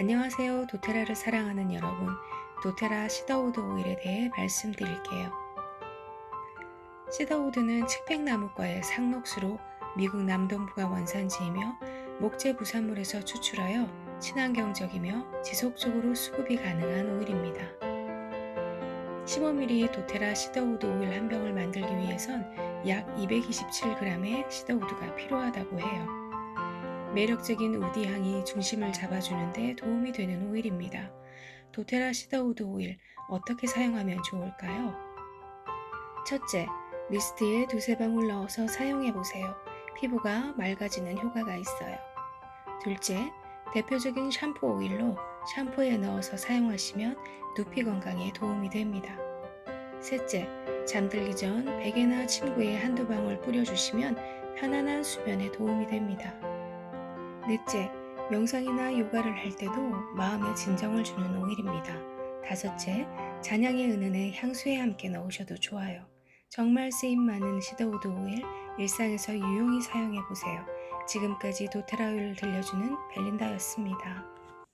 안녕하세요. 도테라를 사랑하는 여러분. 도테라 시더우드 오일에 대해 말씀드릴게요. 시더우드는 측백나무과의 상록수로 미국 남동부가 원산지이며 목재 부산물에서 추출하여 친환경적이며 지속적으로 수급이 가능한 오일입니다. 15ml 도테라 시더우드 오일 한 병을 만들기 위해선 약 227g의 시더우드가 필요하다고 해요. 매력적인 우디 향이 중심을 잡아주는데 도움이 되는 오일입니다. 도테라 시더우드 오일 어떻게 사용하면 좋을까요? 첫째, 미스트에 두세 방울 넣어서 사용해 보세요. 피부가 맑아지는 효과가 있어요. 둘째, 대표적인 샴푸 오일로 샴푸에 넣어서 사용하시면 두피 건강에 도움이 됩니다. 셋째, 잠들기 전 베개나 침구에 한두 방울 뿌려주시면 편안한 수면에 도움이 됩니다. 넷째, 명상이나 요가를 할 때도 마음에 진정을 주는 오일입니다. 다섯째, 잔향의 은은에 향수에 함께 넣으셔도 좋아요. 정말 쓰임 많은 시더우드 오일 일상에서 유용히 사용해 보세요. 지금까지 도테라 오일을 들려주는 벨린다였습니다.